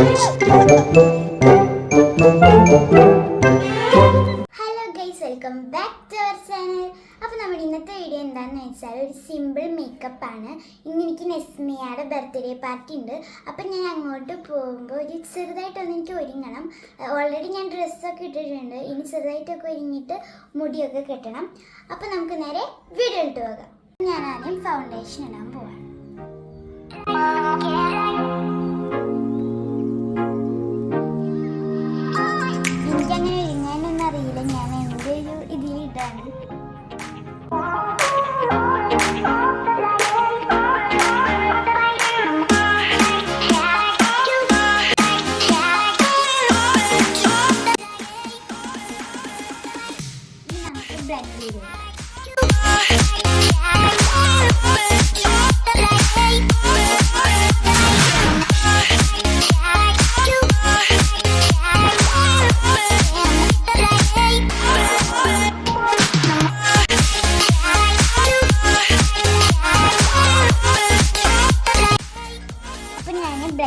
Hello guys welcome back to our channel അപ്പോൾ നമ്മുടെ ഇന്നത്തെ വീഡിയോ എന്താണെന്ന് വെച്ചാൽ ഒരു സിമ്പിൾ മേക്കപ്പ് ആണ്. ഇന്ന് എനിക്ക് നെസ്മിയയുടെ ബർത്ത്ഡേ പാർട്ടി ഉണ്ട്. അപ്പം ഞാൻ അങ്ങോട്ട് പോകുമ്പോൾ ഒരു ചെറുതായിട്ടൊന്ന് എനിക്ക് ഒരുങ്ങണം. ഓൾറെഡി ഞാൻ ഡ്രസ്സൊക്കെ ഇട്ടിട്ടുണ്ട്. ഇനി ചെറുതായിട്ടൊക്കെ ഒരുങ്ങിയിട്ട് മുടിയൊക്കെ കെട്ടണം. അപ്പോൾ നമുക്ക് നേരെ വീഡിയോ ഇട്ട് പോകാം. ഞാൻ ആദ്യം ഫൗണ്ടേഷൻ ഇടാൻ പോവാണ്. Danny.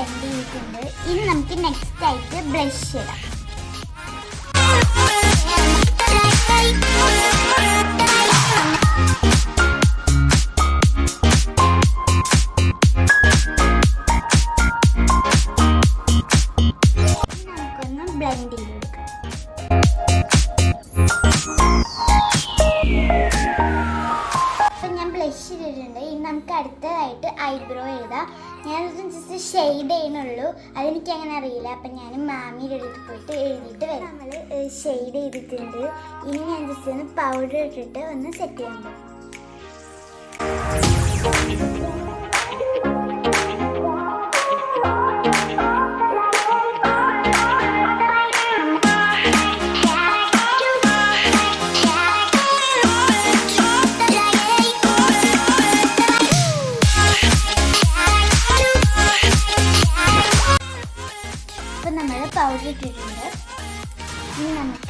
ബ്ലെൻഡ് ചെയ്തിട്ടുണ്ട് ഇനി നമുക്ക് നെക്സ്റ്റ് ആയിട്ട് ബ്ലഷ് ഇടാം. ഞാൻ ഇനി നമുക്ക് അടുത്തതായിട്ട് ഐബ്രോ എഴുതാം. ഞാനത് ജസ്റ്റ് ഷെയ്ഡ് ചെയ്യണുള്ളൂ അതെനിക്ക് അങ്ങനെ അറിയില്ല. അപ്പം ഞാൻ മാമിയുടെ അടുത്ത് പോയിട്ട് എഴുതിയിട്ട് വരാം. നമ്മൾ ഷെയ്ഡ് ചെയ്തിട്ടുണ്ട്. ഇനി ഞാൻ ജസ്റ്റ് ഒന്ന് പൗഡർ ഇട്ടിട്ട് ഒന്ന് സെറ്റ് ചെയ്യാൻ പോകും അപ്പം നമ്മൾ പൗഡർ ഇട്ടിട്ടുണ്ട് ഇനി നമുക്ക്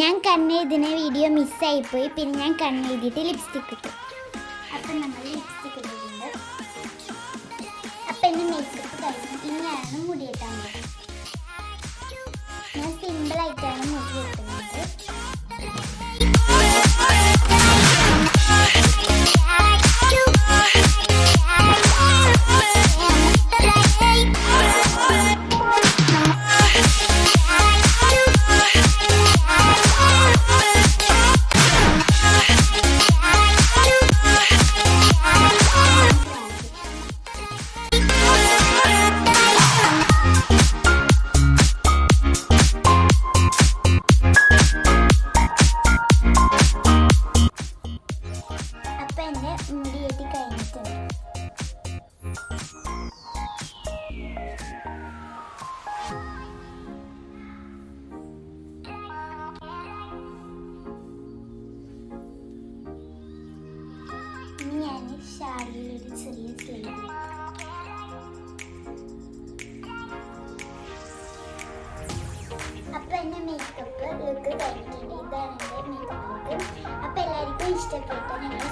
ഞാൻ കണ്ണെഴുതുന്ന വീഡിയോ മിസ്സായിപ്പോയി പിന്നെ ഞാൻ കണ്ണെഴുതിയിട്ട് ലിപ്സ്റ്റിക് ഇട്ടു. അപ്പം നമ്മൾ ലിപ്സ്റ്റിക് ഇട്ടിട്ടുണ്ട്. അപ്പം ഇനി മേക്കപ്പ് കഴിഞ്ഞു ഇനിയാണ് മുടി കെട്ടാൻ പോകുന്നത്. ഒരു ചെറിയ സ്ലീവ് അപ്പൊ എന്റെ മേക്കപ്പ് ലുക്ക് കഴിഞ്ഞിട്ടുണ്ട് ഇതാണ് എന്റെ മേക്കപ്പ് ലുക്ക് എല്ലാവർക്കും ഇഷ്ടപ്പെട്ട നിങ്ങൾ